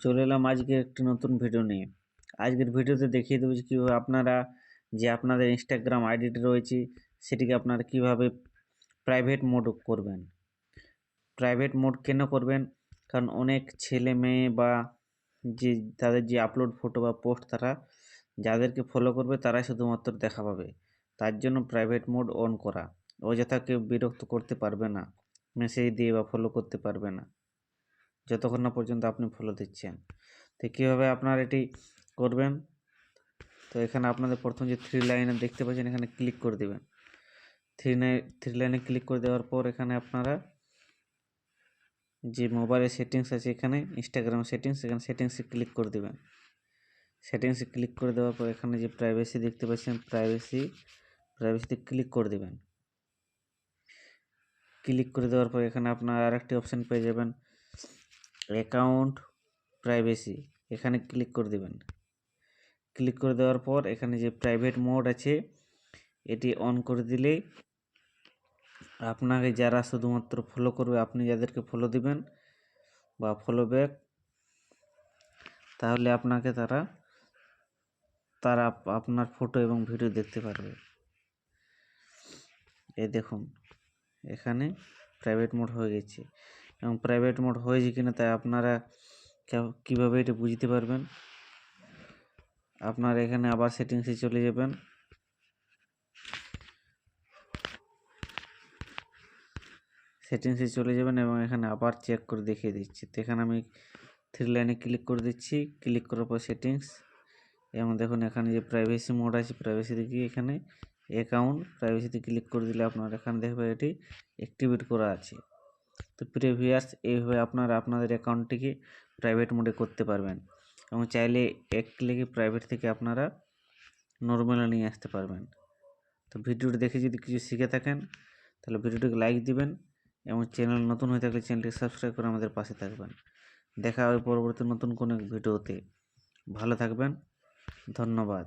চলে এলাম আজকে একটি নতুন ভিডিও নিয়ে। আজকের ভিডিওতে দেখিয়ে দেবো যে কীভাবে আপনারা যে আপনাদের ইনস্টাগ্রাম আইডিটি রয়েছে, সেটিকে আপনারা কীভাবে প্রাইভেট মোড করবেন। প্রাইভেট মোড কেন করবেন? কারণ অনেক ছেলে মেয়ে বা যে তাদের যে আপলোড ফটো বা পোস্ট তারা যাদেরকে ফলো করবে, তারাই শুধুমাত্র দেখা পাবে। তার জন্য প্রাইভেট মোড অন করা। অযথা কেউ বিরক্ত করতে পারবে না। মেসেজ দিয়ে বা ফলো করতে পারবে না। যতক্ষণ না পর্যন্ত আপনি ফলো দিচ্ছেন। তো কীভাবে আপনার এটি করবেন? তো এখানে আপনাদের প্রথম যে থ্রি লাইনে দেখতে পাচ্ছেন, এখানে ক্লিক করে দেবেন। থ্রি লাইন থ্রি লাইনে ক্লিক করে দেওয়ার পর এখানে আপনারা যে মোবাইলের সেটিংস আছে এখানে ইনস্টাগ্রাম সেটিংস এখানে সেটিংসে ক্লিক করে দেবেন। সেটিংসে ক্লিক করে দেওয়ার পর এখানে যে প্রাইভেসি দেখতে পাচ্ছেন প্রাইভেসি প্রাইভেসিতে ক্লিক করে দেবেন। ক্লিক করে দেওয়ার পর এখানে আপনার আরেকটি অপশান পেয়ে যাবেন। অ্যাকাউন্ট প্রাইভেসি, এখানে ক্লিক করে দেবেন। ক্লিক করে দেওয়ার পর এখানে যে প্রাইভেট মোড আছে, এটি অন করে দিলেই আপনাকে যারা শুধুমাত্র ফলো করবে, আপনি যাদেরকে ফলো দিবেন বা ফলো ব্যাক তাহলে আপনাকে তারা তারা আপনার ফটো এবং ভিডিও দেখতে পারবে। এই দেখুন, এখানে প্রাইভেট মোড হয়ে গেছে। এবং প্রাইভেট মোড হয়েছে কিনা তাই আপনারা কীভাবে এটা বুঝতে পারবেন? আপনার এখানে আবার সেটিংসে চলে যাবেন। সেটিংসে চলে যাবেন এবং এখানে আবার চেক করে দেখিয়ে দিচ্ছি। তো এখানে আমি থ্রি লাইনে ক্লিক করে দিচ্ছি। ক্লিক করার পর সেটিংস এবং দেখুন এখানে যে প্রাইভেসি মোড আছে প্রাইভেসি গিয়ে এখানে অ্যাকাউন্ট প্রাইভেসিতে ক্লিক করে দিলে আপনার এখানে দেখবে এটি অ্যাক্টিভেট করা আছে। তো প্রিভিয়াস এইভাবে আপনারা আপনাদের অ্যাকাউন্টটিকে প্রাইভেট মোডে করতে পারবেন এবং চাইলে এক ক্লিকে প্রাইভেট থেকে আপনারা নর্মালে নিয়ে আসতে পারবেন। তো ভিডিওটি দেখে যদি কিছু শিখে থাকেন, তাহলে ভিডিওটিকে লাইক দিবেন এবং চ্যানেল নতুন হয়ে থাকলে চ্যানেলটি সাবস্ক্রাইব করে আমাদের পাশে থাকবেন। দেখা হবে পরবর্তী নতুন কোনো ভিডিওতে। ভালো থাকবেন। ধন্যবাদ।